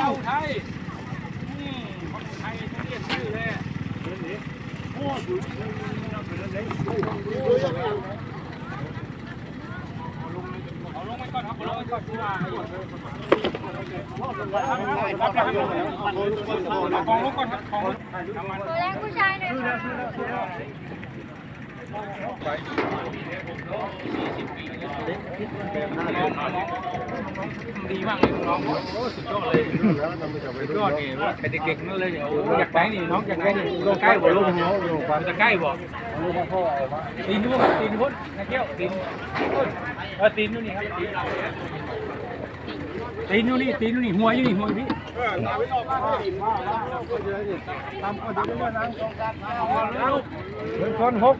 เอาไทยนี่คนไทยไม่เรียกชื่อเลย ตัวแรกผู้ชายหน่อยค่ะ ดีมากเลยน้องสุดยอดเลยสุดยอดนี่เป็นเด็กๆนั่นเลยเนี่ยอยากได้นี่น้องอยากได้นี่ลงใกล้บ่ลงมันจะใกล้บ่ตีนนู่นตีนพุ่นนะเกี้ยวตีนเออตีนนู่นนี่ครับตีนนู่นนี่ตีนนู่นนี่หัวอยู่นี่หัวพี่หนึ่งคนหกไปต่ำขนาดคนคนแหงขึ้นหลายเถื่อเด้คนคนหก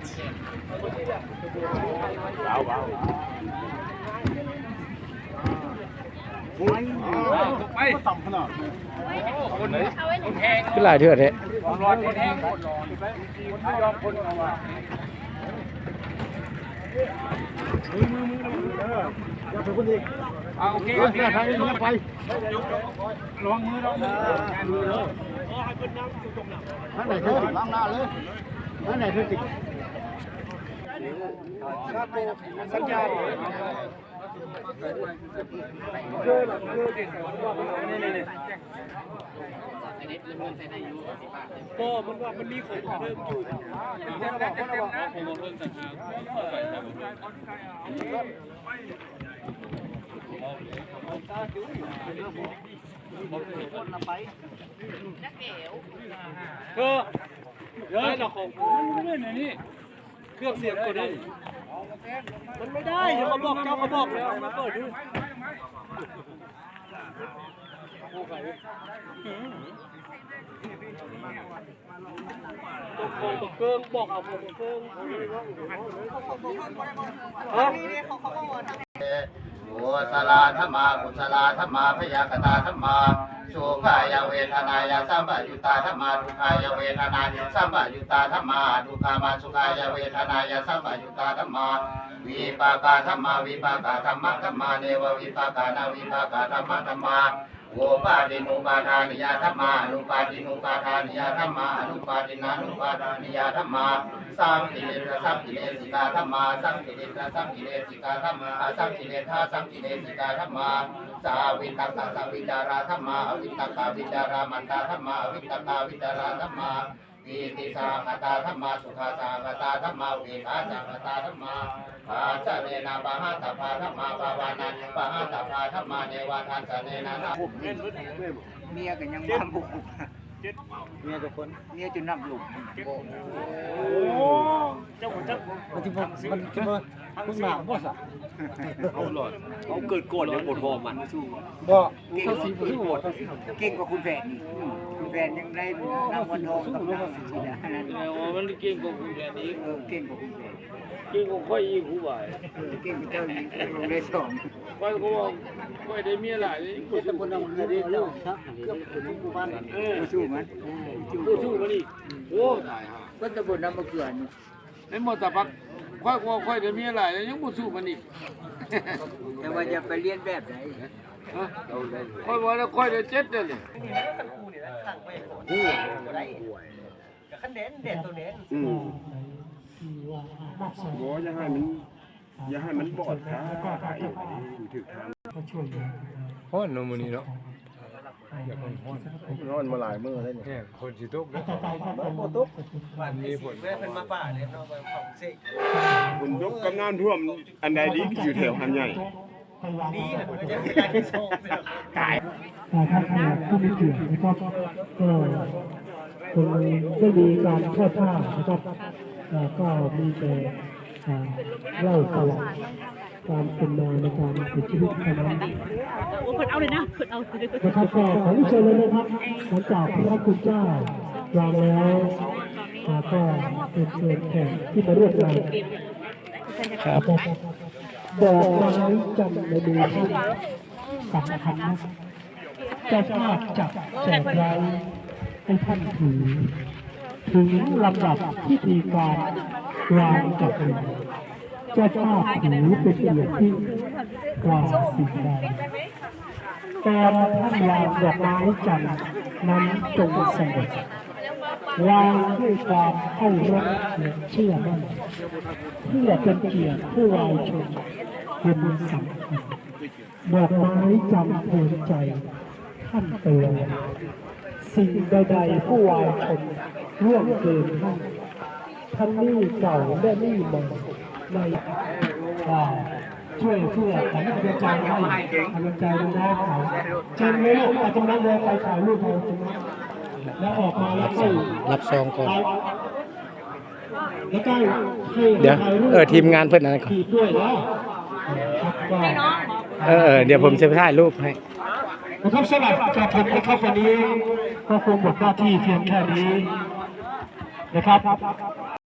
เอาโอเคเอโออเคเนี่ยทางนี้ไปลองมือลองมือท่านไหนคือติดล้างหน้าเลยท่านไหนคือติดสัญญาก็มันว่ามันมีของเดิมอยู่เป็นแค่บอกว่าเราบอกผมบอกเรื่องต่างๆก็เยอะหรอกของมันไม่ได้นี่ เครื่องเสียงตัวนี้มันไม่ได้เดี๋ยวเขาบอกเจ้าเขาบอกแล้วมาเปิดดูผมตกเครื่องบอกเอาผมตกเครื่องฮะ โอสลาธรรมากุศลาธรรมาพยากตาธรรมา สุขายเวทนายาสัมปยุตตาธรรมาทุกายเวทนายาสัมปยุตตาธรรมาทุกามาสุขายเวทนายาสัมปยุตตาธรรมาวิปากาธรรมาวิปากาธรรมะธรรมาเนววิปากานาวิปากาธรรมะธรรมา โอปาตินุปาทานิยาธรรมานุปาตินุปาทานิยาธรรมานุปาตินานุปาทานิยาธรรมาสังกิเลสสังกิเลสิกาธรรมาสังกิเลสสังกิเลสิกาธรรมาสังกิเลสสังกิเลสิกาธรรมาสาวิตตาสวิจาราธรรมาวิตตาวิจารามันตาธรรมาวิตตาวิจาราธรรมา ปีติสาคตาธรรมาสุขาสาคตาธรรมาเวทาสาคตาธรรมาปาจเนนะปะหะตภาธรรมาปะวานันปะหะตภาธรรมาเนวาทัสเนนะเมียกันยังบ้าบุกเมียกับคนเมียจนนับลูกมันที่ผมมันที่ผมคุณหนาบ่สะเขาเกิดโกรธยังปวดหัวมันบ่เขาสีบ่สู้บ่เขาสีเก่งกว่าคุณแผนนี่ แผนยังได้นำวันทองกับนางสีดานั่นมันเก่งกว่าคุณแค่นี้เออเก่งกว่าคุณแผนเก่งกว่าค่อยอีกผู้บ่ายเออเก่งกว่าเจ้านี่ลงได้สองค่อยก็ว่าค่อยได้เมียหลายนี่เป็นคนเอาเงินเอาเรื่องซะเกือบถึงหมู่บ้านเออผู้สู้มันสู้สู้มันอีกโอ้ตายก็ตะบนน้ำมะเขือนี่ในหมดแต่ปักค่อยก็ค่อยได้เมียหลายยังบ่สู้มันอีกแต่ว่าจะไปเรียนแบบไหนค่อยว่าแล้วค่อยได้เจ็ดเแล้ข้างไปโหดกู้ก็ได้ห่วยกับคันเด่นเด่นตัวเด่นอืมโอ้ยอย่าให้มันยังให้มันบอดขก็ถ่ายู่ถึกทางฮ้อนเนาะมื้นี้เนาะอยากให้ฮ้อนร้อนมาหลายเมื่อแล้วเนี่ยเนี่ยคนสิตกนะมันบ่ตกมันมีผลแม่เป็นมาป่าเนี่ยเนาะของเสกฝนตกกำบน้ำท่วมอันใดดีอยู่แถวหันใหญ่ พยายามนะครับผู้มีเกียรตินะครับก็คงไม่มีการทอดผ้านะครับก็มีแต่เล่าประวัติการเป็นมาในการเสียชีวิตเท่านั้นโอ้คนเอาเลยนะคนเอาเลยนะครับก็ขอเชิญเลยนะครับหลังจากพระคุณเจ้าวางแล้วก็เป็นเชิญแขกที่มาร่วมงานครับ ดอกไม้จันทร์ในมือท่านสำคัญนะเจ้าภาพจับแจกไว้ให้ท่านถือถึงลำดับพิธีการวางจับมือเจ้าภาพถือเป็นเกียรติยิ่กว่าสิ่งใดตอนท่านวางดอกไม้จันทร์นั้นจงสงบ วางด้วยความเคารพและเชื่อมั่นเพื่อเป็นเกียรติผู้วายชนคนสำคัญดอกไม้จำเพลินใจท่านเตือนสิ่งใดๆผู้วายชนร่วงเกินท่านท่านนี่เก่าและนี่ใหม่ในอ่าช่วยเพื่อขวัญกำลังใจให้กำลังใจน้องเขาเชิญเลยลูกอาตรงนั้นเลยไปถ่ายรูปเอาตรงนั้น แล้วออกมาแล้วก็รับซองก่อน แล้วก็ให้เดี๋ยวถ่ายรูปเออทีมงานเพื่อนอะไรก่อนทีมด้วยแล้วครับก็เออเออเดี๋ยวผมจะไปถ่ายรูปให้ นะครับสำหรับการทำนะครับวันนี้ก็คงหมดหน้าที่เพียงแค่นี้นะครับ